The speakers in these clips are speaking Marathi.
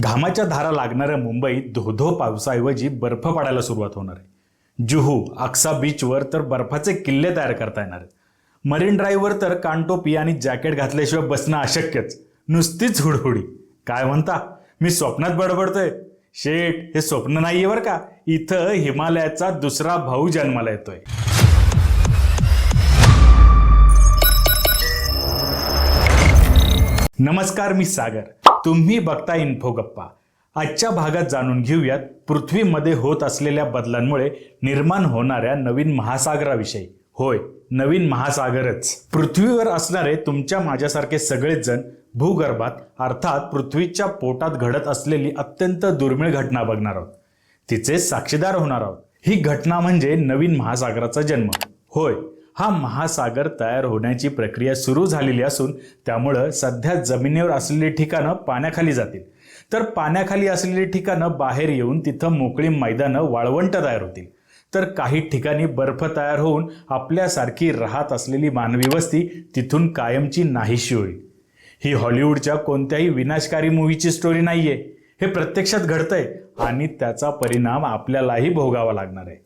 घामाच्या धारा लागणाऱ्या मुंबईत धोधो पावसाऐवजी बर्फ पडायला सुरुवात होणार आहे. जुहू अक्सा बीचवर तर बर्फाचे किल्ले तयार करता येणार आहेत. मरीन ड्राईव्हवर तर कानटोपी आणि जॅकेट घातल्याशिवाय बसणं अशक्यच. नुसतीच हुडहुडी. काय म्हणता? मी स्वप्नात बडबडतोय. शेट हे स्वप्न नाहीये बरं का? इथं हिमालयाचा दुसरा भाऊ जन्माला येतोय. नमस्कार मी सागर. तुम्ही बघता इन्फो गप्पा. आजच्या भागात जाणून घेऊयात पृथ्वीमध्ये होत असलेल्या बदलांमुळे निर्माण होणाऱ्या नवीन महासागराविषयी. होय नवीन महासागरच. पृथ्वीवर असणारे तुमच्या माझ्यासारखे सगळेच जण भूगर्भात अर्थात पृथ्वीच्या पोटात घडत असलेली अत्यंत दुर्मिळ घटना बघणार आहोत. तिचे साक्षीदार होणार आहोत. ही घटना म्हणजे नवीन महासागराचा जन्म. होय हा महासागर तयार होण्याची प्रक्रिया सुरू झालेली असून त्यामुळं सध्या जमिनीवर असलेली ठिकाणं पाण्याखाली जातील. तर पाण्याखाली असलेली ठिकाणं बाहेर येऊन तिथं मोकळी मैदानं वाळवंट तयार होतील. तर काही ठिकाणी बर्फ तयार होऊन आपल्यासारखी राहत असलेली मानवी वस्ती तिथून कायमची नाहीशी होईल. ही हॉलिवूडच्या कोणत्याही विनाशकारी मूवीची स्टोरी नाहीये. हे प्रत्यक्षात घडतंय आणि त्याचा परिणाम आपल्यालाही भोगावा लागणार आहे.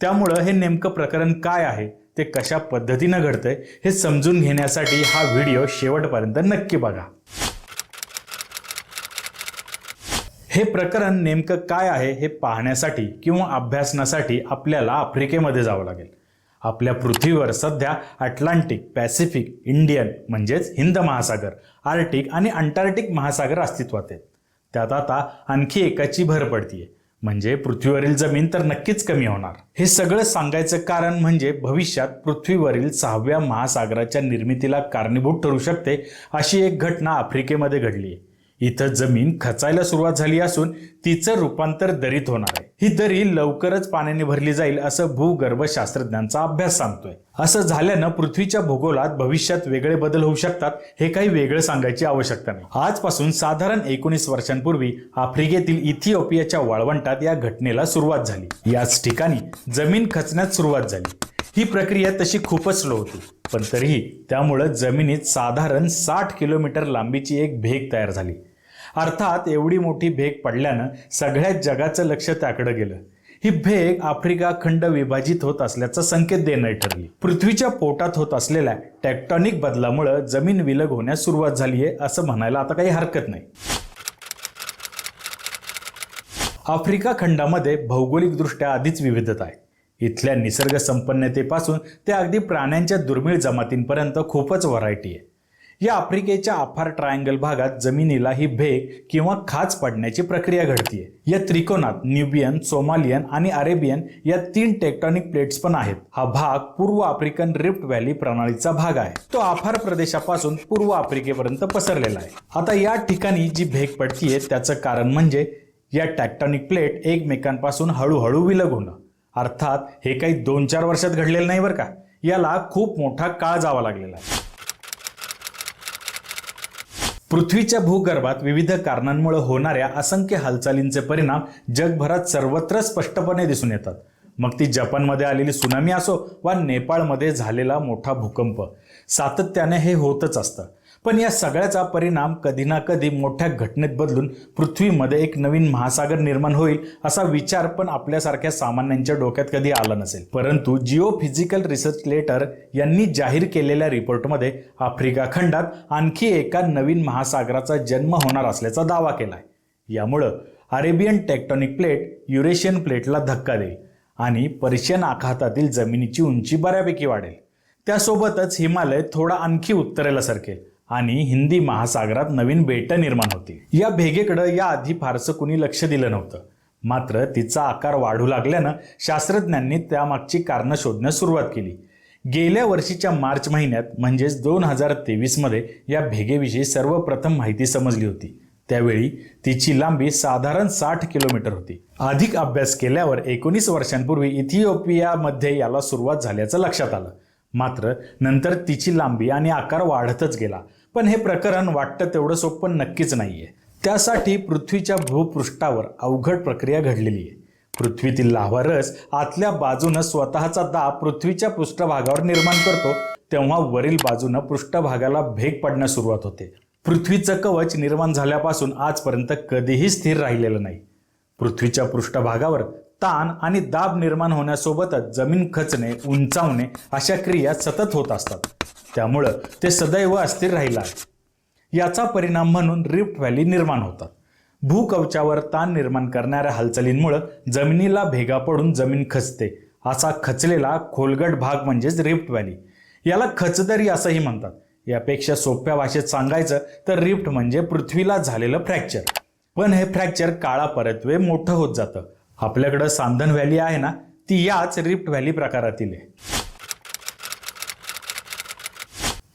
त्यामुळं हे नेमकं प्रकरण काय आहे? ते कशा पद्धतीनं घडतंय हे समजून घेण्यासाठी हा व्हिडिओ शेवटपर्यंत नक्की बघा. हे प्रकरण नेमकं काय आहे हे पाहण्यासाठी किंवा अभ्यासनासाठी आपल्याला आफ्रिकेमध्ये जावं लागेल. आपल्या पृथ्वीवर सध्या अटलांटिक पॅसिफिक इंडियन म्हणजेच हिंद महासागर आर्टिक आणि अंटार्क्टिक महासागर अस्तित्वात आहेत. त्यात आता आणखी एकाची भर पडतीये. म्हणजे पृथ्वीवरील जमीन तर नक्कीच कमी होणार. हे सगळं सांगायचं कारण म्हणजे भविष्यात पृथ्वीवरील सहाव्या महासागराच्या निर्मितीला कारणीभूत ठरू शकते अशी एक घटना आफ्रिकेमध्ये घडली आहे इथं जमीन खचायला सुरुवात झाली असून तिचं रूपांतर दरीत होणार आहे. ही दरी लवकरच पाण्याने भरली जाईल असं भूगर्भशास्त्रज्ञांचा अभ्यास सांगतोय. असं झाल्यानं पृथ्वीच्या भूगोलात भविष्यात वेगळे बदल होऊ शकतात हे काही वेगळं सांगायची आवश्यकता नाही. आजपासून साधारण एकोणीस वर्षांपूर्वी आफ्रिकेतील इथिओपियाच्या वाळवंटात या घटनेला सुरुवात झाली. याच ठिकाणी जमीन खचण्यास सुरुवात झाली. ही प्रक्रिया तशी खूपच स्लो होती. पण तरीही त्यामुळं जमिनीत साधारण साठ किलोमीटर लांबीची एक भेग तयार झाली. अर्थात एवढी मोठी भेग पडल्यानं सगळ्या जगाचं लक्ष त्याकडे गेलं. ही भेग आफ्रिका खंड विभाजित होत असल्याचा संकेत देणारी ठरली. पृथ्वीच्या पोटात होत असलेल्या टेक्टॉनिक बदलामुळं जमीन विलग होण्यास सुरुवात झाली आहे असं म्हणायला आता काही हरकत नाही. आफ्रिका खंडामध्ये भौगोलिकदृष्ट्या आधीच विविधता आहे. इथल्या निसर्ग संपन्नतेपासून ते अगदी प्राण्यांच्या दुर्मिळ जमातींपर्यंत खूपच व्हरायटी आहे. या आफ्रिकेच्या अफार ट्रायंगल भागात जमिनीला ही भेग किंवा खाच पडण्याची प्रक्रिया घडतीये. या त्रिकोणात न्यूबियन सोमालियन आणि अरेबियन या तीन टेक्टॉनिक प्लेट्स पण आहेत. हा भाग पूर्व आफ्रिकन रिफ्ट व्हॅली प्रणालीचा भाग आहे. तो आफार प्रदेशापासून पूर्व आफ्रिकेपर्यंत पसरलेला आहे. आता या ठिकाणी जी भेग पडतीये त्याचं कारण म्हणजे या टॅक्टॉनिक प्लेट एकमेकांपासून हळूहळू विलग होणं. अर्थात हे काही दोन चार वर्षात घडलेलं नाही बरं का? याला खूप मोठा काळ जावा लागलेला आहे. पृथ्वीच्या भूगर्भात विविध कारणांमुळे होणाऱ्या असंख्य हालचालींचे परिणाम जगभरात सर्वत्र स्पष्टपणे दिसून येतात. मग ती जपानमध्ये आलेली सुनामी असो वा नेपाळमध्ये झालेला मोठा भूकंप सातत्याने हे होतच असतं. पण या सगळ्याचा परिणाम कधी ना कधी मोठ्या घटनेत बदलून पृथ्वीमध्ये एक नवीन महासागर निर्माण होईल असा विचार पण आपल्यासारख्या सामान्यांच्या डोक्यात कधी आला नसेल. परंतु जिओ फिजिकल रिसर्च लेटर यांनी जाहीर केलेल्या रिपोर्टमध्ये आफ्रिका खंडात आणखी एका नवीन महासागराचा जन्म होणार असल्याचा दावा केला आहे यामुळं अरेबियन टेक्टॉनिक प्लेट युरेशियन प्लेटला धक्का देईल आणि पर्शियन आखातातील जमिनीची उंची बऱ्यापैकी वाढेल. त्यासोबतच हिमालय थोडा आणखी उत्तरेला सरकेल. आणि हिंदी महासागरात नवीन बेटं निर्माण होतील या भेगेकडं याआधी फारसं कुणी लक्ष दिलं नव्हतं. मात्र तिचा आकार वाढू लागल्यानं शास्त्रज्ञांनी त्यामागची कारणं शोधण्यास सुरुवात केली. गेल्या वर्षीच्या मार्च महिन्यात म्हणजेच दोन हजार तेवीसमध्ये या भेगेविषयी सर्वप्रथम माहिती समजली होती. त्यावेळी तिची लांबी साधारण साठ किलोमीटर होती. अधिक अभ्यास केल्यावर एकोणीस वर्षांपूर्वी इथिओपियामध्ये याला सुरुवात झाल्याचं लक्षात आलं. मात्र नंतर तिची लांबी आणि आकार वाढतच गेला. पण हे प्रकरण वाटतं तेवढं सोपं नक्कीच नाहीये. त्यासाठी पृथ्वीच्या भूपृष्ठावर अवघड प्रक्रिया घडलेली आहे. पृथ्वीतील लाव्हारस आतल्या बाजूनं स्वतःचा दाब पृथ्वीच्या पृष्ठभागावर निर्माण करतो तेव्हा वरील बाजूनं पृष्ठभागाला भेग पडण्यास सुरुवात होते. पृथ्वीचं कवच निर्माण झाल्यापासून आजपर्यंत कधीही स्थिर राहिलेलं नाही. पृथ्वीच्या पृष्ठभागावर ताण आणि दाब निर्माण होण्यासोबतच जमीन खचणे उंचावणे अशा क्रिया सतत होत असतात. त्यामुळं ते सदैव अस्थिर राहिलं आहे. याचा परिणाम म्हणून रिफ्ट व्हॅली निर्माण होतात. भूकवचावर ताण निर्माण करणाऱ्या हालचालींमुळं जमिनीला भेगा पडून जमीन खचते. असा खचलेला खोलगट भाग म्हणजेच रिफ्ट व्हॅली. याला खचदरी असंही म्हणतात. यापेक्षा सोप्या भाषेत सांगायचं तर रिफ्ट म्हणजे पृथ्वीला झालेलं फ्रॅक्चर. पण हे फ्रॅक्चर काळा परत्वे मोठं होत जातं. आपल्याकडं सांधन व्हॅली आहे ना ती याच रिफ्ट व्हॅली प्रकारातील आहे.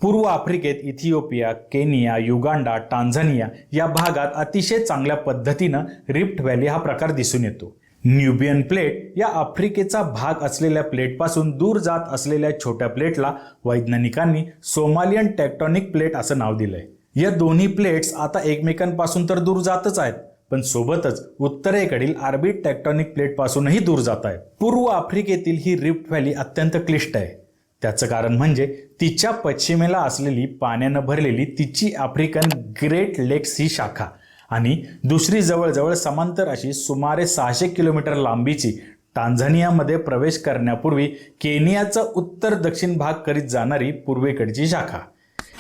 पूर्व आफ्रिकेत इथिओपिया केनिया युगांडा टांझानिया या भागात अतिशय चांगल्या पद्धतीनं रिफ्ट व्हॅली हा प्रकार दिसून येतो. न्यूबियन प्लेट या आफ्रिकेचा भाग असलेल्या प्लेटपासून दूर जात असलेल्या छोट्या प्लेटला वैज्ञानिकांनी सोमालियन टेक्टॉनिक प्लेट असं नाव दिलंय. या दोन्ही प्लेट्स आता एकमेकांपासून तर दूर जातच आहेत. पण सोबतच उत्तरेकडील आर्बिट टेक्टॉनिक प्लेटपासूनही दूर जात आहे पूर्व आफ्रिकेतील ही रिफ्ट व्हॅली अत्यंत क्लिष्ट आहे. त्याचं कारण म्हणजे तिच्या पश्चिमेला असलेली पाण्यानं भरलेली तिची आफ्रिकन ग्रेट लेक्स ही शाखा आणि दुसरी जवळजवळ समांतर अशी सुमारे सहाशे किलोमीटर लांबीची टांझानियामध्ये प्रवेश करण्यापूर्वी केनियाचा उत्तर दक्षिण भाग करीत जाणारी पूर्वेकडची शाखा.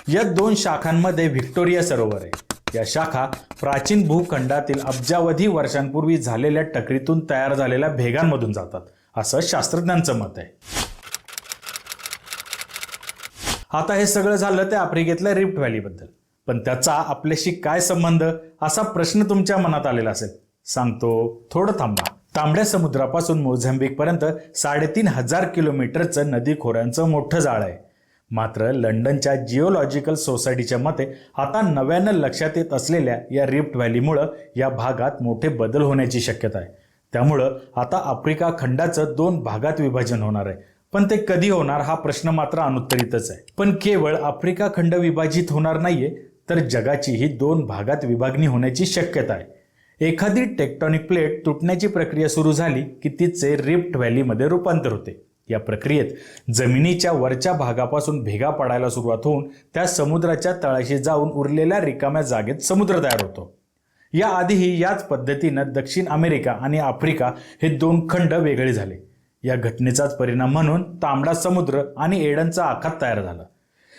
या दोन शाखांमध्ये व्हिक्टोरिया सरोवर आहे. या शाखा प्राचीन भूखंडातील अब्जावधी वर्षांपूर्वी झालेल्या टकरीतून तयार झालेल्या भेगांमधून जातात असं शास्त्रज्ञांचं मत आहे. आता हे सगळं झालं त्या आफ्रिकेतल्या रिफ्ट व्हॅलीबद्दल. पण त्याचा आपल्याशी काय संबंध असा प्रश्न तुमच्या मनात आलेला असेल? सांगतो थोडं थांबा. तांबड्या समुद्रापासून मोझांबिक पर्यंत साडेतीन हजार किलोमीटरचं नदी खोऱ्यांचं मोठं जाळ आहे. मात्र लंडनच्या जिओलॉजिकल सोसायटीच्या मते आता नव्यानं लक्षात येत असलेल्या या रिफ्ट व्हॅलीमुळं या भागात मोठे बदल होण्याची शक्यता आहे. त्यामुळं आता आफ्रिका खंडाचं दोन भागात विभाजन होणार आहे. पण ते कधी होणार हा प्रश्न मात्र अनुत्तरितच आहे. पण केवळ आफ्रिका खंड विभाजित होणार नाहीये तर जगाची ही दोन भागात विभागणी होण्याची शक्यता आहे. एखादी टेक्टॉनिक प्लेट तुटण्याची प्रक्रिया सुरू झाली की तिचे रिफ्ट व्हॅलीमध्ये रूपांतर होते. या प्रक्रियेत जमिनीच्या वरच्या भागापासून भेगा पडायला सुरुवात होऊन त्या समुद्राच्या तळाशी जाऊन उरलेल्या रिकाम्या जागेत समुद्र तयार होतो. या आधीही याच पद्धतीनं दक्षिण अमेरिका आणि आफ्रिका हे दोन खंड वेगळे झाले. या घटनेचाच परिणाम म्हणून तांबडा समुद्र आणि एडनचा आखात तयार झाला.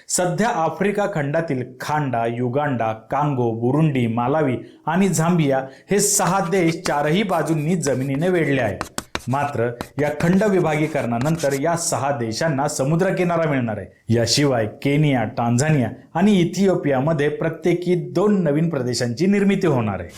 सध्या आफ्रिका खंडातील खांडा युगांडा कांगो बुरुंडी मालावी आणि झांबिया हे सहा देश चारही बाजूंनी जमिनीने वेढले आहेत. मात्र या खंड विभागीकरणानंतर या सहा देशांना समुद्रकिनारा मिळणार आहे. याशिवाय केनिया टांझानिया आणि इथिओपियामध्ये प्रत्येकी दोन नवीन प्रदेशांची निर्मिती होणार आहे.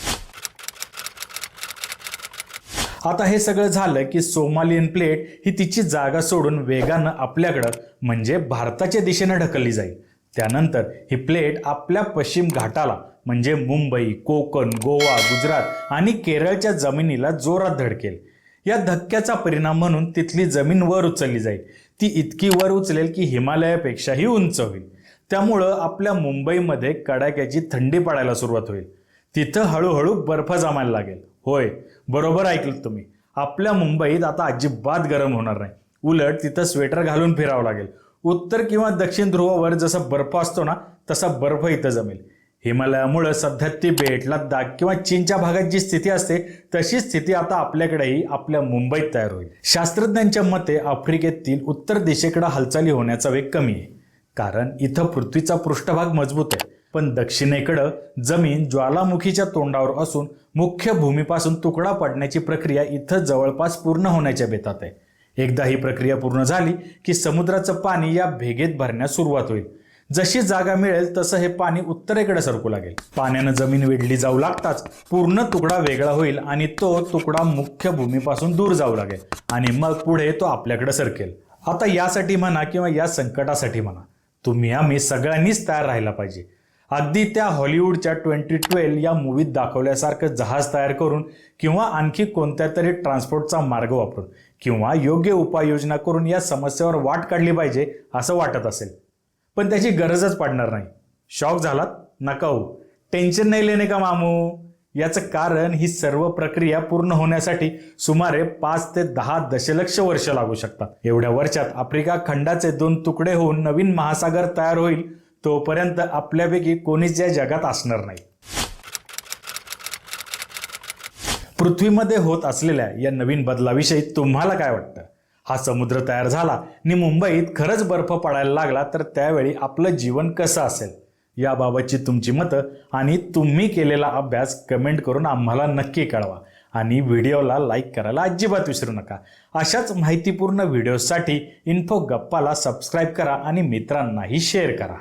आता हे सगळं झालं की सोमालियन प्लेट ही तिची जागा सोडून वेगानं आपल्याकडं म्हणजे भारताच्या दिशेनं ढकलली जाईल. त्यानंतर ही प्लेट आपल्या पश्चिम घाटाला म्हणजे मुंबई कोकण गोवा गुजरात आणि केरळच्या जमिनीला जोरात धडकेल. या धक्क्याचा परिणाम म्हणून तिथली जमीन वर उचलली जाईल. ती इतकी वर उचलेल की हिमालयापेक्षाही उंच होईल. त्यामुळं आपल्या मुंबईमध्ये कडाक्याची थंडी पडायला सुरुवात होईल. तिथं हळूहळू बर्फ जमायला लागेल. होय बरोबर ऐकलं तुम्ही. आपल्या मुंबईत आता अजिबात गरम होणार नाही. उलट तिथं स्वेटर घालून फिरावं लागेल. उत्तर किंवा दक्षिण ध्रुवावर जसा बर्फ असतो ना तसा बर्फ इथं जमेल. हिमालयामुळं सध्या तिबेट लद्दाख किंवा चीनच्या भागात जी स्थिती असते तशी स्थिती आता आपल्याकडेही आपल्या मुंबईत तयार होईल. शास्त्रज्ञांच्या मते आफ्रिकेतील उत्तर दिशेकडे हालचाली होण्याचा वेग कमी आहे. कारण इथं पृथ्वीचा पृष्ठभाग मजबूत आहे. पण दक्षिणेकडं जमीन ज्वालामुखीच्या तोंडावर असून मुख्य भूमीपासून तुकडा पडण्याची प्रक्रिया इथं जवळपास पूर्ण होण्याच्या बेतात आहे. एकदा ही प्रक्रिया पूर्ण झाली की समुद्राचं पाणी या भेगेत भरण्यास सुरुवात होईल. जशी जागा मिळेल तसं हे पाणी उत्तरेकडे सरकू लागेल. पाण्यानं जमीन वेढली जाऊ लागताच पूर्ण तुकडा वेगळा होईल आणि तो तुकडा मुख्य भूमीपासून दूर जाऊ लागेल आणि मग पुढे तो आपल्याकडे सरकेल. आता यासाठी म्हणा किंवा या संकटासाठी म्हणा तुम्ही आम्ही सगळ्यांनीच तयार राहिला पाहिजे. अगदी त्या हॉलिवूडच्या ट्वेंटी ट्वेल्व या मूवीत दाखवल्यासारखं जहाज तयार करून किंवा आणखी कोणत्या तरी ट्रान्सपोर्टचा मार्ग वापरून किंवा योग्य उपाययोजना करून या समस्येवर वाट काढली पाहिजे असं वाटत असेल. पण त्याची गरजच पडणार नाही. शॉक झालात? नका हो टेन्शन नाही लेणे का मामू? याचं कारण ही सर्व प्रक्रिया पूर्ण होण्यासाठी सुमारे पाच ते दहा दशलक्ष वर्ष लागू शकतात. एवढ्या वर्षात आफ्रिका खंडाचे दोन तुकडे होऊन नवीन महासागर तयार होईल तोपर्यंत आपल्यापैकी कोणीच या जगात असणार नाही. पृथ्वीमध्ये होत असलेल्या या नवीन बदलाविषयी तुम्हाला काय वाटतं? हा समुद्र तयार झाला. आणि मुंबईत खरंच बर्फ पडायला लागला तर त्यावेळी आपलं जीवन कसं असेल? याबाबतची तुमची मतं आणि तुम्ही केलेला अभ्यास कमेंट करून आम्हाला नक्की कळवा. आणि व्हिडिओला लाईक करायला अजिबात विसरू नका. अशाच माहितीपूर्ण व्हिडिओसाठी इन्फो गप्पाला सबस्क्राईब करा आणि मित्रांनाही शेअर करा.